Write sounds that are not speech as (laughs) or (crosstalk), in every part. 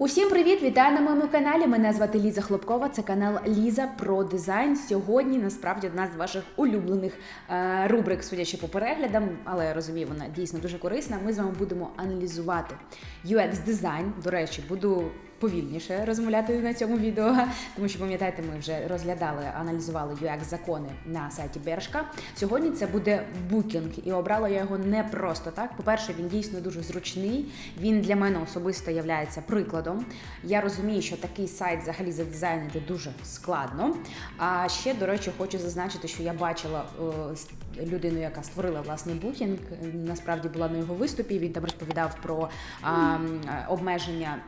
Усім привіт! Вітаю на моєму каналі. Мене звати Ліза Хлопкова. Це канал Ліза про дизайн. Сьогодні насправді одна з ваших улюблених е, рубрик, судячи по переглядам, але я розумію, вона дійсно дуже корисна. Ми з вами будемо аналізувати UX дизайн. До речі, буду повільніше розмовляти на цьому відео, тому що пам'ятаєте, ми вже розглядали, аналізували UX закони на сайті Бершка. Сьогодні це буде букінг, і обрала я його не просто так. По-перше, він дійсно дуже зручний. Він для мене особисто являється прикладом. Я розумію, що такий сайт взагалі задизайнити дуже складно. А ще, до речі, хочу зазначити, що я бачила е, людину, яка створила власний букінг. Насправді була на його виступі. Він там розповідав про а, е, обмеження.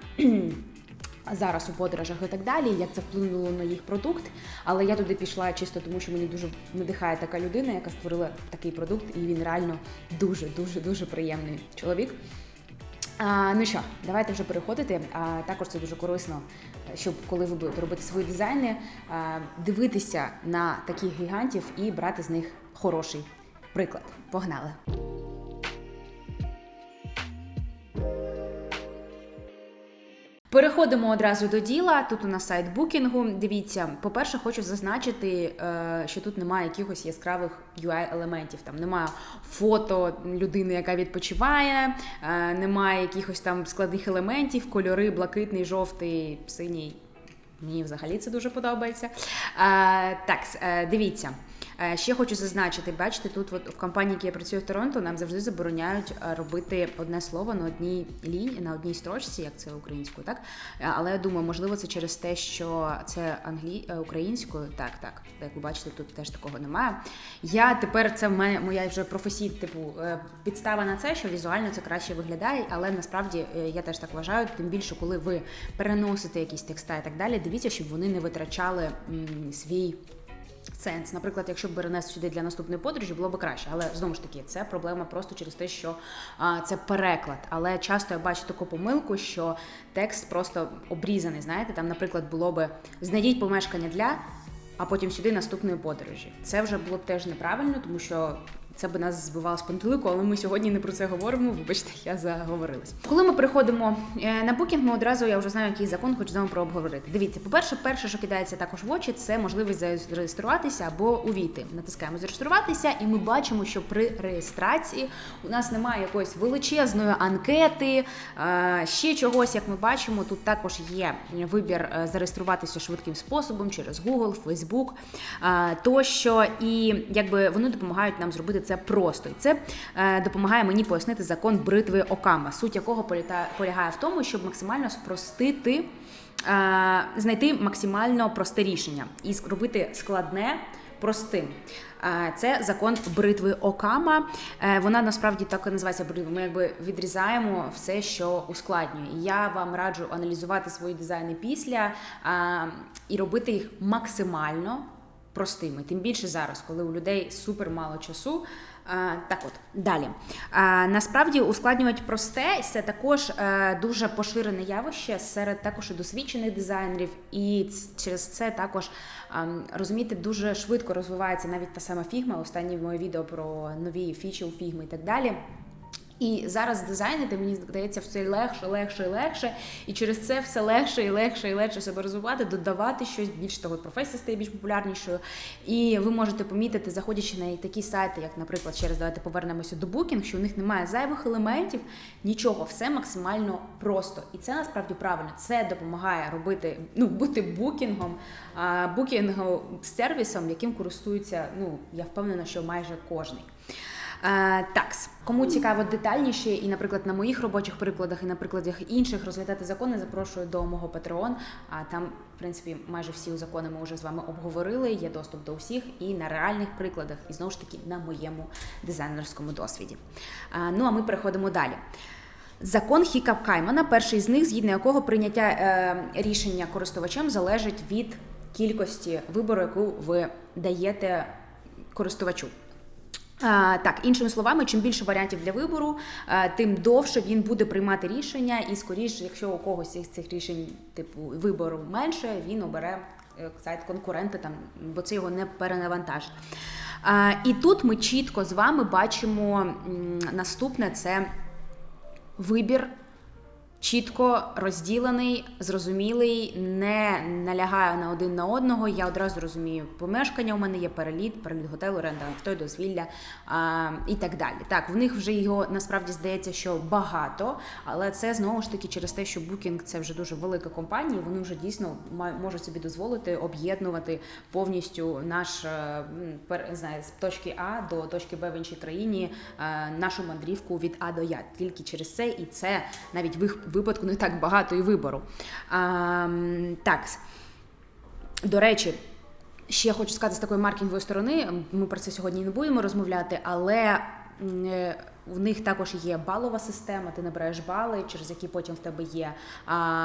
Зараз у подорожах і так далі, як це вплинуло на їх продукт. Але я туди пішла чисто тому, що мені дуже надихає така людина, яка створила такий продукт, і він реально дуже, дуже, дуже приємний чоловік. А, ну що, давайте вже переходити. А також це дуже корисно, щоб коли ви будете робити свої дизайни, а, дивитися на таких гігантів і брати з них хороший приклад. Погнали! Переходимо одразу до діла. Тут у нас сайт букінгу. Дивіться, по-перше, хочу зазначити, е, що тут немає якихось яскравих UI-елементів. Там немає фото людини, яка відпочиває, е, немає якихось там складних елементів, кольори, блакитний, жовтий, синій. Мені взагалі це дуже подобається. Е, так, дивіться. Е, Ще хочу зазначити, бачите, тут от в компанії, які я працюю в Торонто, нам завжди забороняють е, робити одне слово на одній лінії, на одній строчці, як це українською, так? Е, Але я думаю, можливо, це через те, що це англі... українською. Так, так. Як ви бачите, тут теж такого немає. Я тепер це мене моя вже професійна, типу, підстава на це, що візуально це краще виглядає, але насправді я теж так вважаю, тим більше, коли ви переносите якісь текста і так далі, дивіться, щоб вони не витрачали м, свій сенс. Наприклад, якщо б перенести сюди для наступної подорожі, було б краще. Але знову ж таки, це проблема просто через те, що а, це переклад. Але часто я бачу таку помилку, що текст просто обрізаний. Знаєте, там, наприклад, було би знайдіть помешкання для. А потім сюди наступної подорожі. Це вже було б теж неправильно, тому що це би нас збивало з пантелику, але ми сьогодні не про це говоримо. Вибачте, я заговорилась. Коли ми приходимо е, на букінг, ми одразу я вже знаю, який закон хочу з вами прообговорити. Дивіться, по-перше, перше, що кидається також в очі, це можливість зареєструватися або увійти. Натискаємо зареєструватися, і ми бачимо, що при реєстрації у нас немає якоїсь величезної анкети, е, ще чогось, як ми бачимо, тут також є вибір е, зареєструватися швидким способом через Google, Facebook тощо, і якби вони допомагають нам зробити це просто. І це е, допомагає мені пояснити закон бритви Окама, суть якого полягає в тому, щоб максимально спростити. е, Знайти максимально просте рішення і зробити складне простим. Е, Це закон бритви Окама. Вона насправді так і називається бритва. Ми якби відрізаємо все, що ускладнює. Я вам раджу аналізувати свої дизайни після і робити їх максимально простими. Тим більше зараз, коли у людей супер мало часу. Так от, далі. Насправді ускладнювати просте це також е, дуже поширене явище серед також і досвідчених дизайнерів, і через це також ем, розумієте, дуже швидко розвивається навіть та сама фігма. Останнє моє відео про нові фічі у фігми і так далі. І зараз дизайнити, мені здається, все легше, легше і легше. І через це все легше і легше і легше себе розвивати, додавати щось більш того, професія стає більш популярнішою. І ви можете помітити, заходячи на такі сайти, як, наприклад, через давайте повернемося до Booking, що у них немає зайвих елементів, нічого, все максимально просто. І це насправді правильно. Це допомагає робити, ну, бути букінгом, букінгом сервісом, яким користується, ну, я впевнена, що майже кожний. Е, Такс, кому цікаво детальніше, і, наприклад, на моїх робочих прикладах, і на прикладах інших розглядати закони, запрошую до мого Patreon. А там, в принципі, майже всі закони ми вже з вами обговорили. Є доступ до всіх і на реальних прикладах, і знову ж таки на моєму дизайнерському досвіді. А, Ну а ми переходимо далі. Закон Хікап Каймана, перший з них, згідно якого прийняття е, рішення користувачем залежить від кількості вибору, яку ви даєте користувачу. Так, іншими словами, чим більше варіантів для вибору, тим довше він буде приймати рішення, і скоріше, якщо у когось із цих рішень, типу вибору менше, він обере е, сайт конкурента, там, бо це його не перенавантажить. І тут ми чітко з вами бачимо наступне це вибір чітко розділений, зрозумілий, не налягає на один на одного. Я одразу розумію, помешкання у мене є переліт, переліт готелу, оренда авто, дозвілля а, і так далі. Так, в них вже його насправді здається, що багато, але це знову ж таки через те, що Booking – це вже дуже велика компанія. Вони вже дійсно можуть собі дозволити об'єднувати повністю наш е, не знаю, з точки А до точки Б в іншій країні е, нашу мандрівку від А до Я. Тільки через це, і це навіть в їх випадку не так багато і вибору. А, так. До речі, ще я хочу сказати з такої маркетингової сторони. Ми про це сьогодні не будемо розмовляти, але е, в них також є балова система. Ти набираєш бали, через які потім в тебе є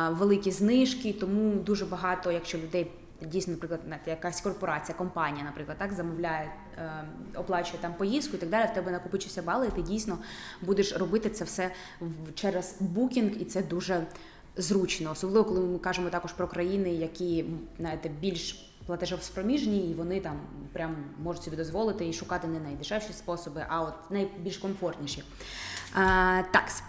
великі знижки. Тому дуже багато, якщо людей. Дійсно, наприклад, якась корпорація, компанія, наприклад, так замовляє, е, оплачує там поїздку і так далі. В тебе накопичуються бали, і ти дійсно будеш робити це все через букінг, і це дуже зручно, особливо коли ми кажемо також про країни, які знаєте, більш платежоспроміжні, і вони там прям можуть собі дозволити і шукати не найдешевші способи, а от найбільш комфортніші. А, такс.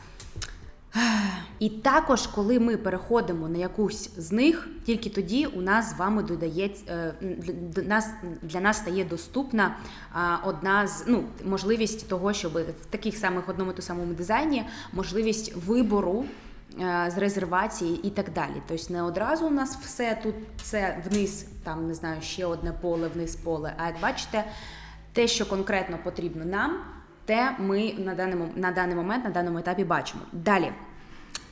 І також, коли ми переходимо на якусь з них, тільки тоді у нас з вами додається е, для- нас стає доступна одна з ну можливість того, щоб в таких самих одному ту самому дизайні можливість вибору. е, З резервації і так далі. Тобто не одразу у нас все тут це вниз, там не знаю, ще одне поле, вниз поле. А як бачите, те, що конкретно потрібно нам, те ми на даний, на даний момент, на даному етапі бачимо. Далі.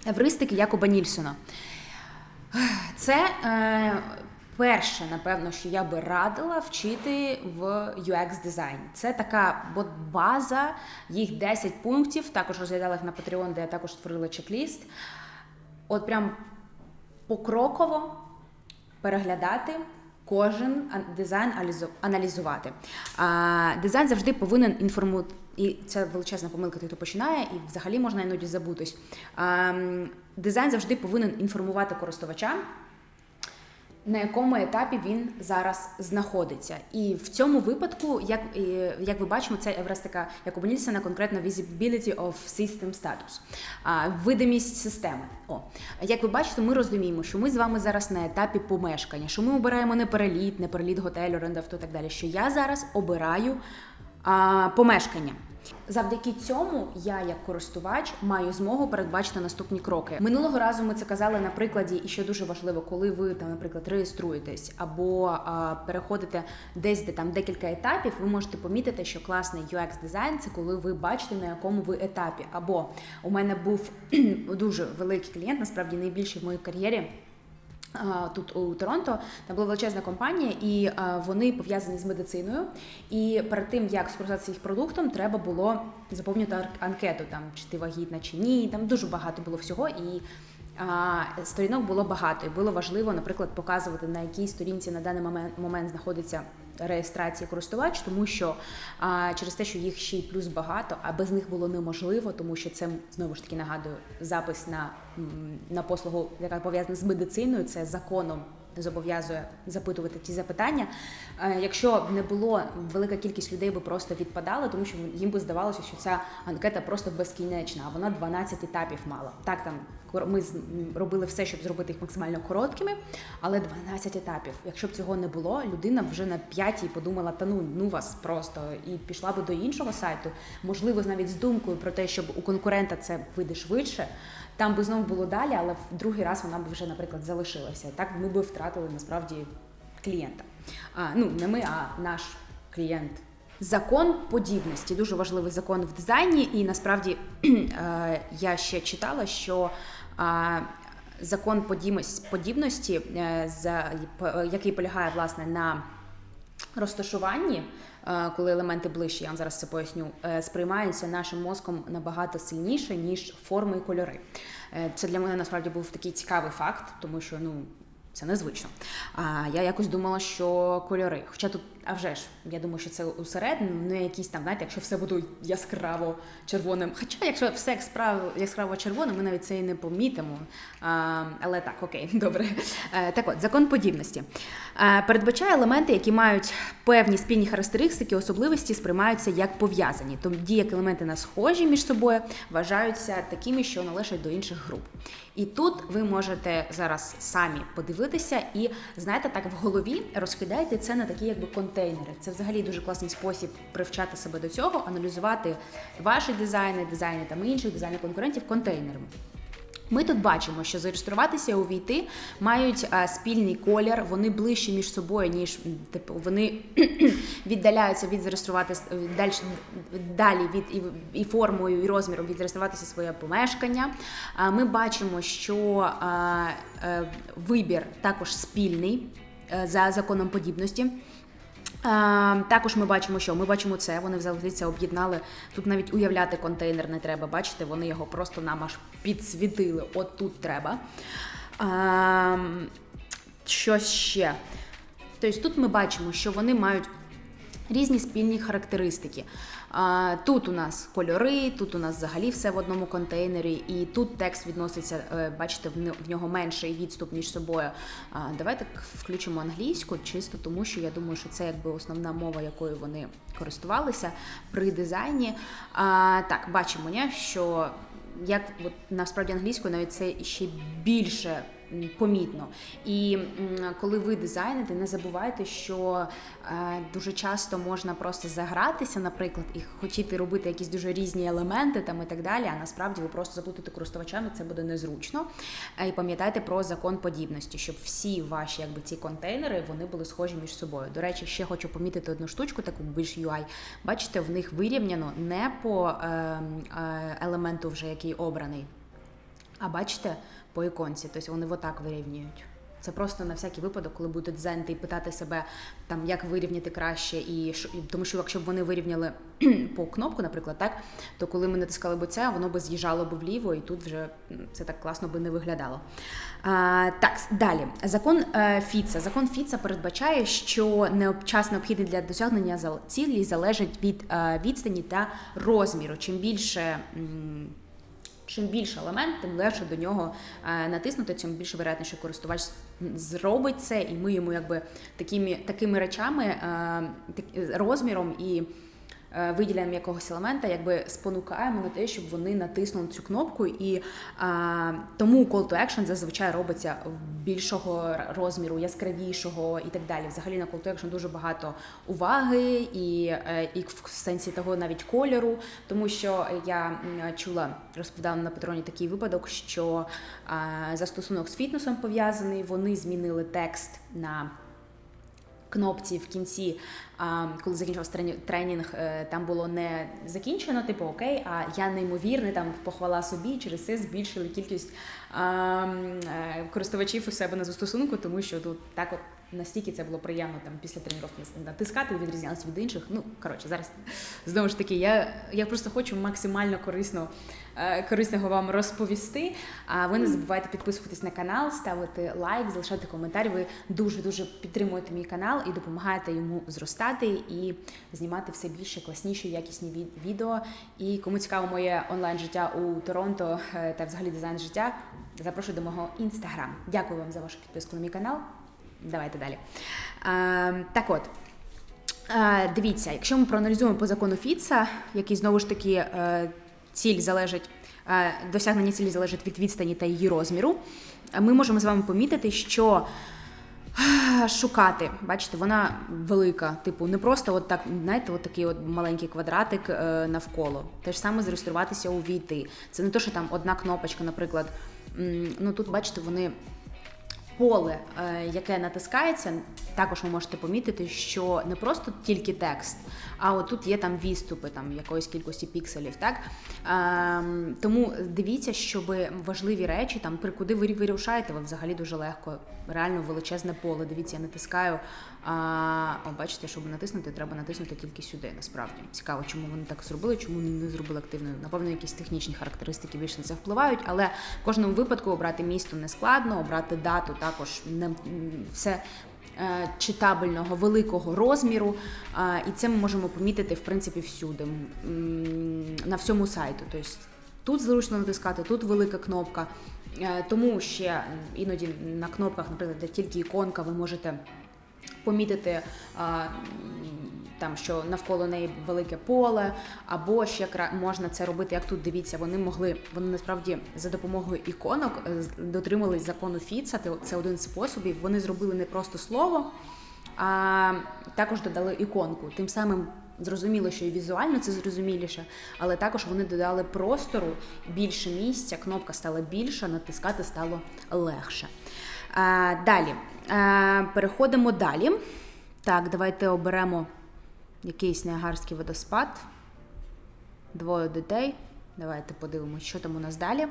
Евристики Якоба Нільсона. Це е, перше, напевно, що я би радила вчити в UX дизайні. Це така база, їх 10 пунктів. Також розглядала їх на Patreon, де я також створила чек-ліст. От прям покроково переглядати. Кожен дизайн аналізувати. Дизайн завжди повинен інформувати, і це величезна помилка, тих, хто починає, і взагалі можна іноді забутись. Дизайн завжди повинен інформувати користувача, на якому етапі він зараз знаходиться. І в цьому випадку, як, як ви бачимо, це Еврестика Якоба Нільсена конкретно Visibility of System Status, видимість системи. О, як ви бачите, ми розуміємо, що ми з вами зараз на етапі помешкання, що ми обираємо не переліт, не переліт готелю, оренда авто і так далі. Що я зараз обираю а, помешкання. Завдяки цьому я, як користувач, маю змогу передбачити наступні кроки. Минулого разу ми це казали на прикладі, і що дуже важливо, коли ви там, наприклад, реєструєтесь або а, переходите десь, де там декілька етапів, ви можете помітити, що класний UX дизайн це коли ви бачите на якому ви етапі. Або у мене був (clears throat) дуже великий клієнт, насправді найбільший в моїй кар'єрі. Тут у Торонто там була величезна компанія, і вони пов'язані з медициною. І перед тим як скористатися їх продуктом, треба було заповнити ар- анкету, там чи ти вагітна чи ні. Там дуже багато було всього, і а, сторінок було багато. І було важливо, наприклад, показувати на якій сторінці на даний момент знаходиться реєстрації користувач, тому що а, через те, що їх ще й плюс багато, а без них було неможливо, тому що це знову ж таки нагадую запис на, на послугу, яка пов'язана з медициною, це законом. Зобов'язує запитувати ті запитання. Е, Якщо б не було велика кількість людей би просто відпадала, тому що їм би здавалося, що ця анкета просто безкінечна, а вона 12 етапів мала. Так там ми робили все, щоб зробити їх максимально короткими, але 12 етапів. Якщо б цього не було, людина вже на п'ятій подумала, та ну ну вас просто і пішла би до іншого сайту, можливо, навіть з думкою про те, щоб у конкурента це вийде швидше. Там би знову було далі, але в другий раз вона б вже, наприклад, залишилася. Так ми би втратили насправді клієнта. А, ну не ми, а наш клієнт. Закон подібності дуже важливий закон в дизайні, і насправді (clears throat) е, я ще читала, що закон подібності, е, який полягає власне на розташуванні, е, коли елементи ближчі, я вам зараз це поясню, е, сприймаються нашим мозком набагато сильніше, ніж форми і кольори. Це для мене насправді був такий цікавий факт, тому що ну. Це незвично. А я якось думала, що кольори. Хоча тут А вже ж, я думаю, що це усередину, не якісь там, знаєте, якщо все буде яскраво червоним. Хоча, якщо все яскраво, червоним, ми навіть це і не помітимо. А, але так, окей, (laughs) добре. Е, так от, закон подібності. Е, передбачає елементи, які мають певні спільні характеристики, особливості сприймаються як пов'язані. Тоді як елементи на схожі між собою вважаються такими, що належать до інших груп. І тут ви можете зараз самі подивитися і знаєте, так в голові розкидайте це на такі якби контейнери. Це взагалі дуже класний спосіб привчати себе до цього, аналізувати ваші дизайни, дизайни там інших дизайни конкурентів контейнерами. Ми тут бачимо, що зареєструватися увійти мають а, спільний колір, вони ближче між собою, ніж типу вони (clears throat) віддаляються від зареєструватися далі, далі від і, і формою, і розміром від зареєструватися своє помешкання. А, ми бачимо, що е, вибір також спільний е, за законом подібності. А, також ми бачимо, що ми бачимо це. Вони взагалі це об'єднали. Тут навіть уявляти контейнер не треба. Бачите, вони його просто нам аж підсвітили. От тут треба. Що ще? Тобто тут ми бачимо, що вони мають різні спільні характеристики. Тут у нас кольори, тут у нас взагалі все в одному контейнері, і тут текст відноситься, е, бачите, в нього менший відступ між собою. Давайте включимо англійську, чисто тому, що я думаю, що це якби основна мова, якою вони користувалися при дизайні. Так, бачимо, що як от насправді англійською навіть це ще більше помітно. І коли ви дизайните, не забувайте, що е, дуже часто можна просто загратися, наприклад, і хотіти робити якісь дуже різні елементи там і так далі. А насправді ви просто заплутаєте користувачами, це буде незручно. Е, І пам'ятайте про закон подібності, щоб всі ваші якби ці контейнери вони були схожі між собою. До речі, ще хочу помітити одну штучку, таку більш UI. Бачите, в них вирівняно не по е, е, елементу, вже який обраний. А бачите, по іконці, тобто вони отак вирівнюють. Це просто на всякий випадок, коли будете дизайнити і питати себе, там як вирівняти краще, і тому що якщо б вони вирівняли (clears throat) по кнопку, наприклад, так, то коли ми натискали б це, воно би з'їжджало б вліво, і тут вже це так класно би не виглядало. А, так, далі. Закон е, Фіца. Закон Фіца передбачає, що час необхідний для досягнення цілі залежить від е, відстані та розміру. Чим більше. Чим більше елемент, тим легше до нього е, натиснути, чим більше вероятно, що користувач зробить це, і ми йому якби такими, такими речами, е, розміром і е, виділенням якогось елемента, якби спонукаємо на те, щоб вони натиснули цю кнопку, і а, тому call to action зазвичай робиться більшого розміру, яскравішого і так далі. Взагалі на call to action дуже багато уваги, і, е, і в сенсі того навіть кольору, тому що я чула, розповідала на патроні такий випадок, що а, застосунок з фітнесом пов'язаний, вони змінили текст на кнопці в кінці, коли закінчився тренінг, е, там було не закінчено, типу окей, а я неймовірний, там похвала собі, через це збільшили кількість е, користувачів у себе на застосунку, тому що тут так от. Настільки це було приємно там після тренування натискати, відрізнялося від інших. Ну коротше, зараз знову ж таки, я, я просто хочу максимально корисно корисного вам розповісти. А ви не забувайте підписуватись на канал, ставити лайк, залишати коментар. Ви дуже дуже підтримуєте мій канал і допомагаєте йому зростати і знімати все більше класніші, якісні від- відео. І кому цікаво моє онлайн життя у Торонто е, та взагалі дизайн життя, запрошую до мого інстаграм. Дякую вам за вашу підписку на мій канал. Давайте далі. Е, так от. Е, Дивіться, якщо ми проаналізуємо по закону Фіца, який знову ж таки е, ціль залежить, е, досягнення цілі залежить від відстані та її розміру, ми можемо з вами помітити, що е, шукати, бачите, вона велика, типу, не просто от так, знаєте, от такий от маленький квадратик е, навколо. Те ж саме зареєструватися увійти. Це не то, що там одна кнопочка, наприклад. Ну тут, бачите, вони поле, яке натискається, також ви можете помітити, що не просто тільки текст, а от тут є там відступи там якоїсь кількості пікселів. Так ем, тому дивіться, щоб важливі речі, там при куди ви вирушаєте, ви взагалі дуже легко, реально величезне поле. Дивіться, я натискаю. А, о, бачите, щоб натиснути, треба натиснути тільки сюди. Насправді цікаво, чому вони так зробили, чому не зробили активною. Напевно, якісь технічні характеристики більше на це впливають, але в кожному випадку обрати місто не складно, обрати дату також не все. Е, читабельного великого розміру. Е, І це ми можемо помітити в принципі всюди на всьому сайту. Тобто тут зручно натискати, тут велика кнопка. Е, Тому ще іноді на кнопках, наприклад, де тільки іконка, ви можете помітити там, що навколо неї велике поле, або ще можна це робити, як тут дивіться, вони могли, вони насправді за допомогою іконок е, дотримались закону Фіца, це один з способів. Вони зробили не просто слово, а також додали іконку. Тим самим зрозуміло, що і візуально це зрозуміліше, але також вони додали простору, більше місця, кнопка стала більша, натискати стало легше. А, далі. А, переходимо далі. Так, давайте оберемо якийсь неагарський водоспад. Двоє дітей. Давайте подивимося, що там у нас далі.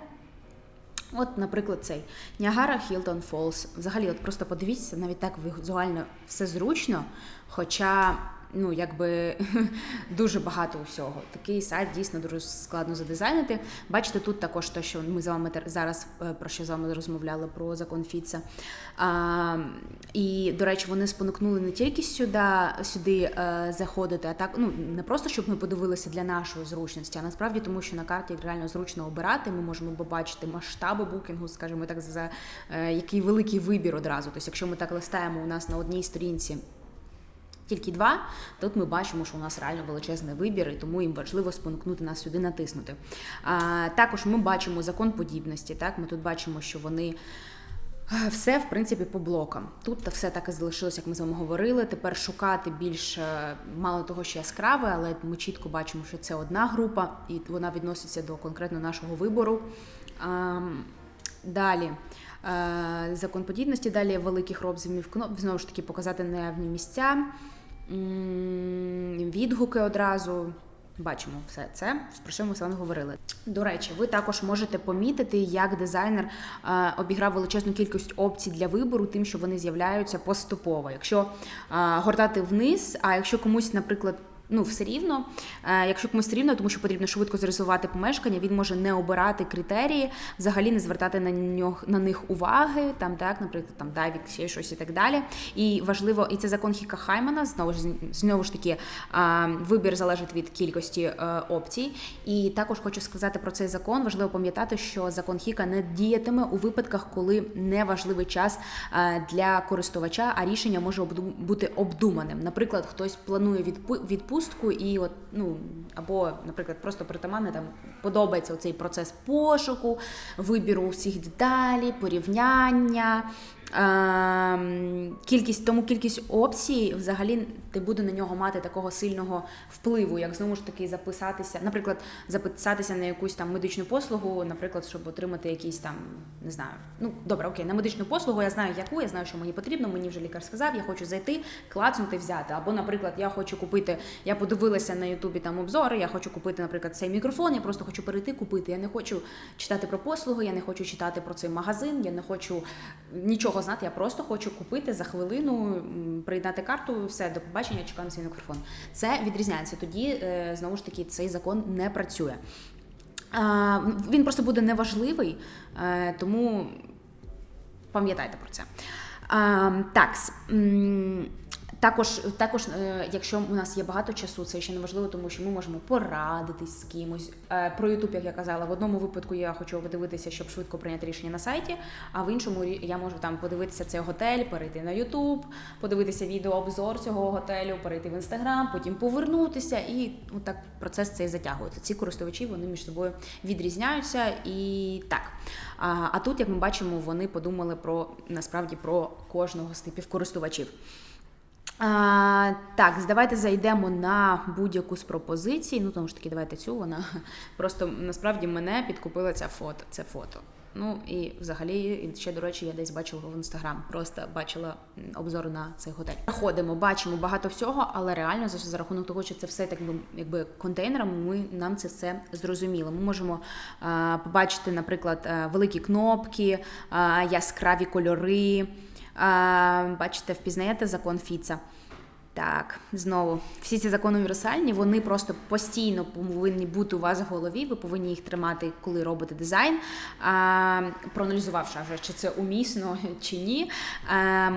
От, наприклад, цей Ніагара Хілтон Фолс. Взагалі, от просто подивіться, навіть так візуально все зручно, хоча. Ну, якби (laughs) дуже багато усього. Такий сайт дійсно дуже складно задизайнити. Бачите, тут також те, що ми з вами зараз е, про що з вами розмовляли про закон Фіца. А, і, до речі, вони спонукнули не тільки сюди, сюди е, заходити, а так ну не просто щоб ми подивилися для нашої зручності, а насправді тому, що на карті реально зручно обирати. Ми можемо побачити масштаби букінгу, скажімо так, за е, який великий вибір одразу. Тобто, якщо ми так листаємо у нас на одній сторінці. Тільки два, тут ми бачимо, що у нас реально величезний вибір, і тому їм важливо спонукнути нас сюди натиснути. А, також ми бачимо закон подібності. Так, ми тут бачимо, що вони. е, Все, в принципі, по блокам. Тут все так і залишилось, як ми з вами говорили. Тепер шукати більш е, мало того, що яскраве, але ми чітко бачимо, що це одна група, і вона відноситься до конкретно нашого вибору. Далі. е, Закон подібності, далі великих розмірів кноп, знову ж таки показати наявні місця, відгуки одразу. Бачимо все це, про що ми з вами говорили. До речі, ви також можете помітити, як дизайнер е, обіграв величезну кількість опцій для вибору, тим, що вони з'являються поступово. Якщо е, гортати вниз, а якщо комусь, наприклад, ну все рівно, е, якщо комусь все рівно, тому що потрібно швидко зарисувати помешкання, він може не обирати критерії, взагалі не звертати на нього на них уваги, там так, наприклад, там дайвік, ще щось і так далі. І важливо, і це закон Хіка Хаймана, знову ж знову ж таки, вибір залежить від кількості е, опцій. І також хочу сказати про цей закон. Важливо пам'ятати, що закон Хіка не діятиме у випадках, коли не важливий час е, для користувача, а рішення може бути обдуманим. Наприклад, хтось планує відпу- відпустку і от ну або, наприклад, просто притаманне там подобається цей процес пошуку, вибіру всіх деталей, порівняння. Кількість тому кількість опцій взагалі не буде на нього мати такого сильного впливу, як знову ж таки записатися, наприклад, записатися на якусь там медичну послугу, наприклад, щоб отримати якийсь там, не знаю, ну добре, окей, на медичну послугу я знаю, яку, я знаю, що мені потрібно. Мені вже лікар сказав, я хочу зайти, клацнути, взяти. Або, наприклад, я хочу купити, я подивилася на Ютубі там обзори, я хочу купити, наприклад, цей мікрофон, я просто хочу перейти купити. Я не хочу читати про послуги, я не хочу читати про цей магазин, я не хочу нічого знати, я просто хочу купити за хвилину, приєднати карту, все, до побачення, чекаю на свій мікрофон. Це відрізняється. Тоді, е, знову ж таки, цей закон не працює. Він просто буде неважливий, е, тому пам'ятайте про це. Так, також, також, е, якщо у нас є багато часу, це ще не важливо, тому що ми можемо порадитись з кимось. Е, Про Ютуб, як я казала, в одному випадку я хочу подивитися, щоб швидко прийняти рішення на сайті, а в іншому я можу там подивитися цей готель, перейти на Ютуб, подивитися відеообзор цього готелю, перейти в інстаграм, потім повернутися, і отак процес цей затягується. Ці користувачі вони між собою відрізняються і так. А, а тут, як ми бачимо, вони подумали про насправді про кожного з типів користувачів. А, так, давайте зайдемо на будь-яку з пропозицій. Ну, тому ж таки, давайте цю вона (laughs) просто насправді мене підкупила ця фото. Це фото. Ну і взагалі, ще, до речі, я десь бачила в інстаграм. Просто бачила обзор на цей готель. Заходимо, бачимо багато всього, але реально за, за рахунок того, що це все так би, якби контейнерами, ми нам це все зрозуміло. Ми можемо а, побачити, наприклад, великі кнопки, а, яскраві кольори. Бачите, впізнаєте закон Фіца. Так, знову всі ці закони універсальні, вони просто постійно повинні бути у вас в голові. Ви повинні їх тримати, коли робите дизайн, а, проаналізувавши вже, чи це умісно чи ні. А,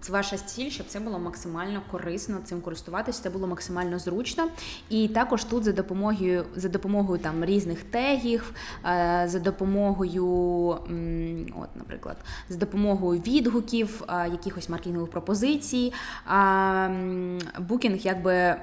це ваша ціль, щоб це було максимально корисно цим користуватися, це було максимально зручно. І також тут за допомогою за допомогою там різних тегів, за допомогою, от, наприклад, за допомогою відгуків, якихось маркетингових пропозицій. Букінг якби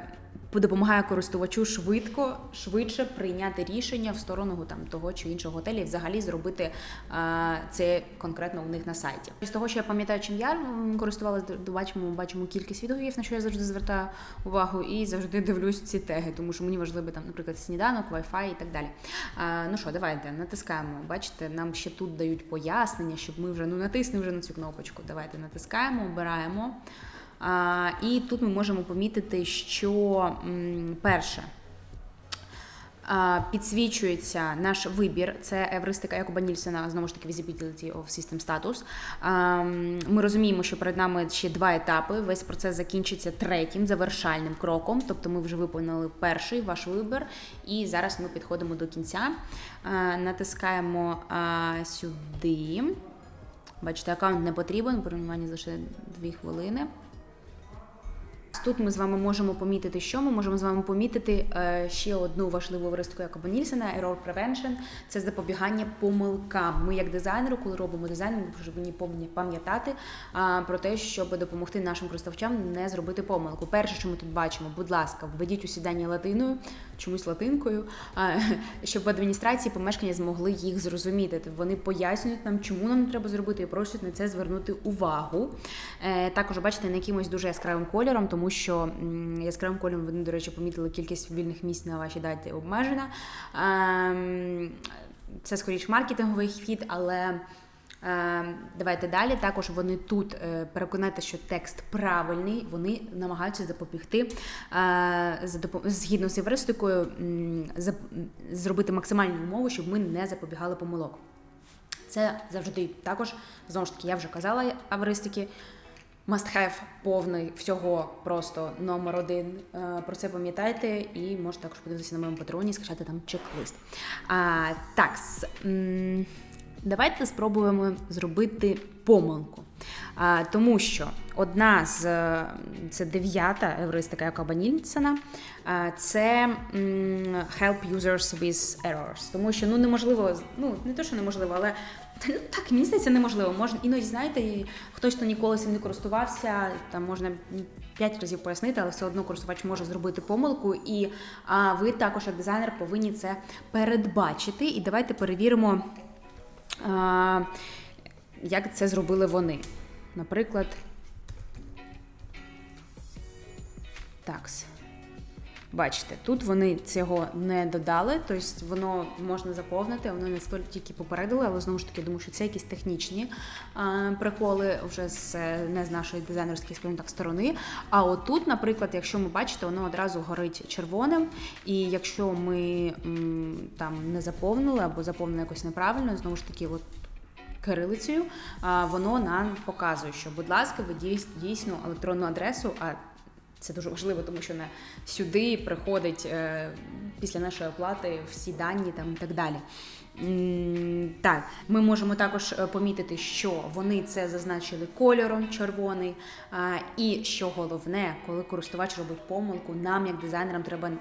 допомагає користувачу швидко, швидше прийняти рішення в сторону там того чи іншого готелю, і взагалі зробити а, це конкретно у них на сайті. З того, що я пам'ятаю, чим я користувалася, бачимо, бачимо кількість відгуків, на що я завжди звертаю увагу, і завжди дивлюсь ці теги, тому що мені важливо там, наприклад, сніданок, Wi-Fi і так далі. А, ну що, давайте натискаємо. Бачите, нам ще тут дають пояснення, щоб ми вже ну натисни вже на цю кнопочку. Давайте натискаємо, обираємо. І тут ми можемо помітити, що перше. Підсвічується наш вибір, це евристика Якоба Нільсена, знову ж таки, Visibility of System Status. Ми розуміємо, що перед нами ще два етапи. Весь процес закінчиться третім завершальним кроком. Тобто ми вже виконали перший ваш вибір, і зараз ми підходимо до кінця. Натискаємо сюди. Бачите, аккаунт не потрібен, бронювання лише 2 хвилини. Тут ми з вами можемо помітити, що ми можемо з вами помітити е, ще одну важливу евристику Якоба Нільсена Error Prevention – це запобігання помилкам. Ми, як дизайнери, коли робимо дизайн, ми повинні пам'ятати про те, щоб допомогти нашим користувачам не зробити помилку. Перше, що ми тут бачимо, будь ласка, введіть усі дані латиною, чомусь латинкою, (laughs) щоб в адміністрації помешкання змогли їх зрозуміти. Вони пояснюють нам, чому нам треба зробити, і просять на це звернути увагу. Е, Також бачите, не якимось дуже яскравим кольором, тому що яскравим кольором вони, до речі, помітили кількість вільних місць на вашій даті обмежена. Ем, Це скоріш маркетинговий хід, але. Е, Давайте далі. Також вони тут е, переконати, що текст правильний. Вони намагаються запобігти е, згідно з євристикою, зробити максимальну умову, щоб ми не запобігали помилок. Це завжди також, знову ж таки, я вже казала авристики. Must have повний всього просто номер один. Е, Про це пам'ятайте і можете також подивитися на моєму патреоні, скачати там чек-лист. А, так, м, давайте спробуємо зробити помилку. А, тому що одна з е, це дев'ята евристика Якоба Нільсена, це help users with errors. Тому що ну неможливо, ну не те, що неможливо, але ну, так, мені здається, неможливо. Можна іноді, знаєте, і хтось, хто ніколи цим не користувався, там можна п'ять разів пояснити, але все одно користувач може зробити помилку, і а, ви також, як дизайнер, повинні це передбачити. І давайте перевіримо, як це зробили вони. Наприклад, такс. Бачите, тут вони цього не додали, тобто воно можна заповнити, воно не тільки попередили, але знову ж таки думаю, що це якісь технічні а, приколи вже з не з нашої дизайнерської скажімо так, сторони. А отут, наприклад, якщо ми бачите, воно одразу горить червоним. І якщо ми там не заповнили або заповнили якось неправильно, знову ж таки, от кирилицею, воно нам показує, що, будь ласка, ви дійс- дійсно електронну адресу. а це дуже важливо, тому що на сюди приходить е, після нашої оплати всі дані там і так далі. Так, ми можемо також е, помітити, що вони це зазначили кольором червоний. І що головне, коли користувач робить помилку, нам, як дизайнерам, треба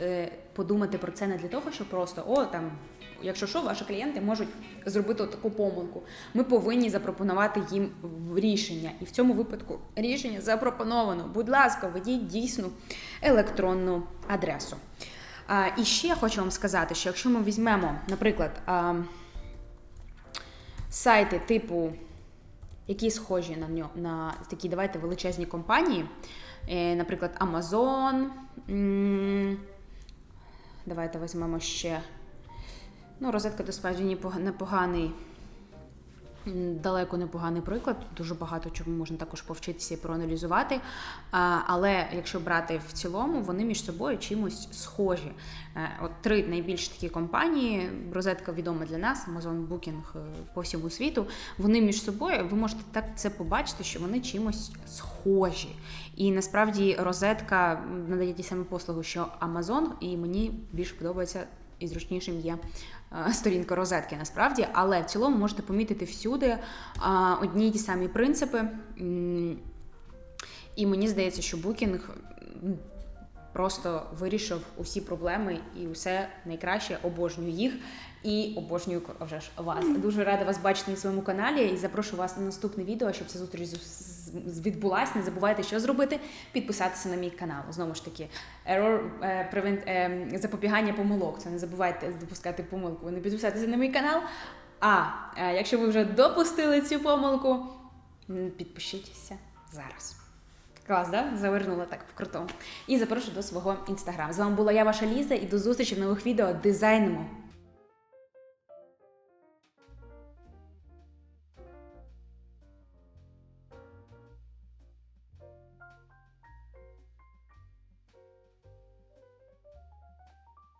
е, подумати про це не для того, щоб просто о там. Якщо що, ваші клієнти можуть зробити таку помилку. Ми повинні запропонувати їм рішення. І в цьому випадку рішення запропоновано. Будь ласка, введіть дійсну електронну адресу. А, і ще я хочу вам сказати, що якщо ми візьмемо, наприклад, а, сайти типу, які схожі на нього, на такі, давайте величезні компанії, е, наприклад, Amazon. Давайте візьмемо ще. Ну, розетка справді непоганий далеко непоганий приклад. Дуже багато чому можна також повчитися і проаналізувати. Але якщо брати в цілому, вони між собою чимось схожі. Е, От три найбільш такі компанії, розетка відома для нас, Amazon Booking е, по всьому світу. Вони між собою, ви можете так це побачити, що вони чимось схожі. І насправді розетка надає ті самі послуги, що Amazon, і мені більше подобається і зручнішим є сторінка розетки насправді, але в цілому можете помітити всюди е, одні й ті самі принципи. І мені здається, що Booking просто вирішив усі проблеми і усе найкраще. Обожнюю їх і обожнюю вже ж вас. Дуже рада вас бачити на своєму каналі і запрошую вас на наступне відео, щоб ця зустріч з- відбулась. Не забувайте, що зробити, підписатися на мій канал. Знову ж таки, error, е, prevent, е, запобігання помилок. Це не забувайте допускати помилку. Не підписатися на мій канал. А е, якщо ви вже допустили цю помилку, підпишіться зараз. Клас, да? Завернула так в крутому. І запрошую до свого інстаграм. З вами була я, ваша Ліза, і до зустрічі в нових відео. Дизайнимо